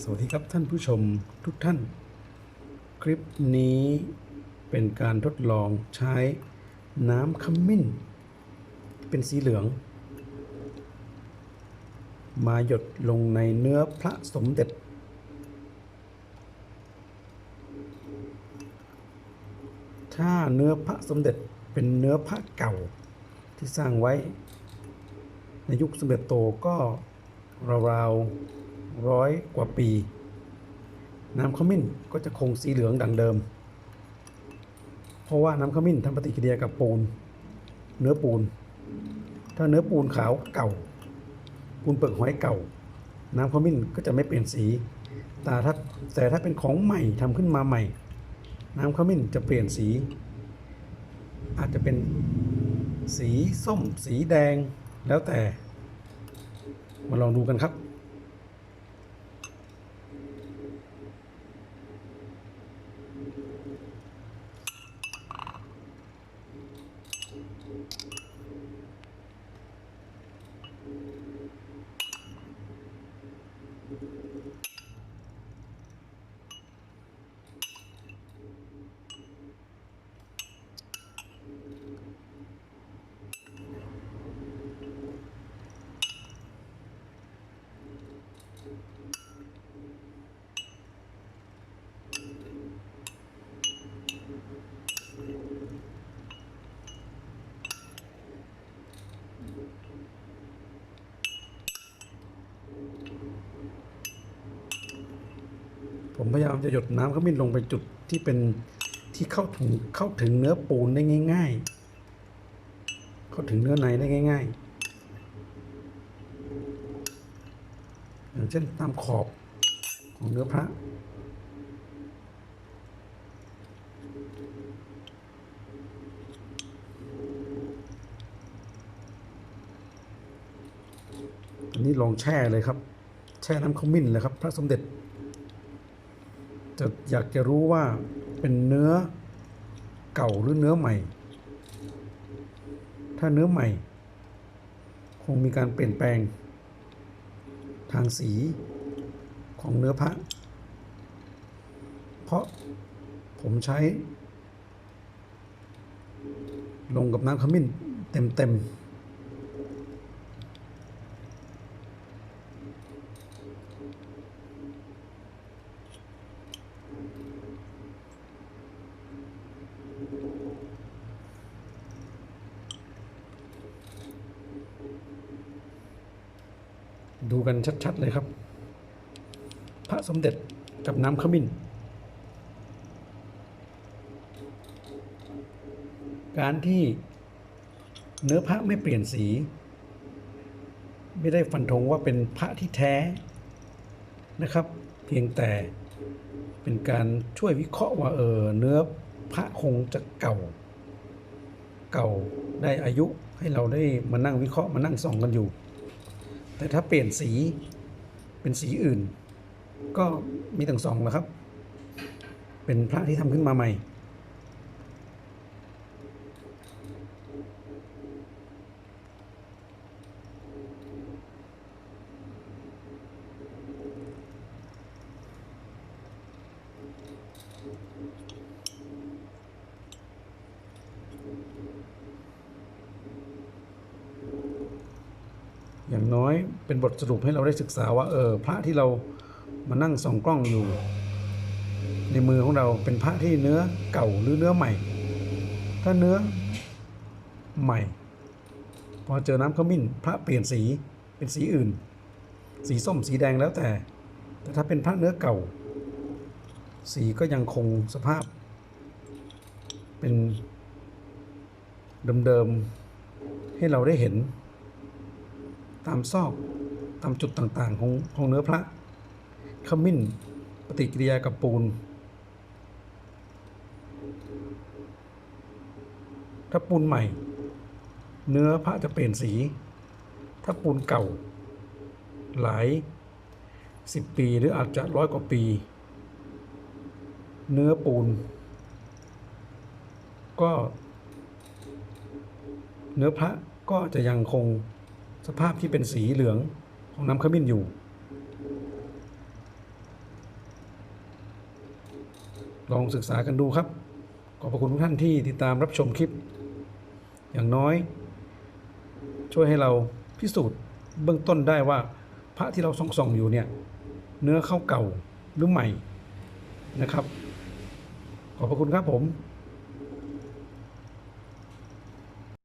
สวัสดีครับท่านผู้ชมทุกท่าน คลิปนี้เป็นการทดลองใช้น้ำขมิ้น เป็นสีเหลือง มาหยดลงในเนื้อพระสมเด็จ ถ้าเนื้อพระสมเด็จเป็นเนื้อพระเก่าที่สร้างไว้ ในยุคสมเด็จโตก็ราวๆ ร้อยกว่าปี น้ำขมิ้นก็จะคงสีเหลืองดังเดิม เพราะว่าน้ำขมิ้นทำปฏิกิริยากับปูน เนื้อปูน ถ้าเนื้อปูนขาวเก่า ปูนเปลือกหอยเก่า น้ำขมิ้นก็จะไม่เปลี่ยนสีแต่ถ้าแต่ถ้าเป็นของใหม่ทำขึ้นมาใหม่ น้ำขมิ้นจะเปลี่ยนสี อาจจะเป็นสีส้มสีแดงแล้วแต่ มาลองดูกันครับ ผมพยายามจะหยดน้ำขมิ้นลงไปจุดที่เป็นที่เข้าถึงเข้าถึงเนื้อปูนได้ง่าย ๆ เข้าถึงเนื้อในได้ง่าย ๆ อย่างเช่นตามขอบของเนื้อพระอันนี้ลองแช่เลยครับ แช่น้ำขมิ้นเลยครับ พระสมเด็จ จะอยากจะรู้ว่าเป็นเนื้อเก่าหรือเนื้อใหม่ ถ้าเนื้อใหม่ คงมีการเปลี่ยนแปลง ทางสีของเนื้อพระ เพราะผมใช้ ลงกับน้ำขมิ้นเต็มๆ ดูกันชัด ๆ เลยครับ พระสมเด็จกับน้ำขมิ้น การที่เนื้อพระไม่เปลี่ยนสี ไม่ได้ฟันธงว่าเป็นพระที่แท้นะครับ เพียงแต่เป็นการช่วยวิเคราะห์ว่าเออเนื้อ พระคงจะเก่า เก่าได้อายุให้เราได้มานั่งวิเคราะห์มานั่งส่องกันอยู่ แต่ถ้าเปลี่ยนสีเป็นสีอื่น ก็มีทั้งสองแล้วครับ เป็นพระที่ทำขึ้นมาใหม่ อย่างน้อยเป็นบทสรุปให้เราได้ศึกษาว่าเออพระที่เรามานั่งส่องกล้องอยู่ ในมือของเราเป็นพระที่เนื้อเก่าหรือเนื้อใหม่ ถ้าเนื้อใหม่ พอเจอน้ำขมิ้นพระเปลี่ยนสีเป็นสีอื่น สีส้มสีแดงแล้วแต่ แต่ถ้าเป็นพระเนื้อเก่า สีก็ยังคงสภาพ เป็นเดิมๆให้เราได้เห็น ตามซอกตามจุดต่างๆ ของของเนื้อพระขมิ้นปฏิกิริยากับปูน ถ้าปูนใหม่ เนื้อพระจะเปลี่ยนสี ถ้าปูนเก่า หลายสิบปีหรืออาจจะร้อยกว่าปี เนื้อปูน ก็ เนื้อพระก็จะยังคง สภาพที่เป็นสีเหลืองของน้ำขมิ้นอยู่ ลองศึกษากันดูครับ ขอบพรคุณทุกท่านที่ติดตามรับชมคลิป อย่างน้อย ช่วยให้เราพิสูจน์เบื้องต้นได้ว่าพระที่เราส่องส่องอยู่เนี่ย เนื้อเข้าเก่าหรือใหม่นะครับ ขอบพรคุณครับผม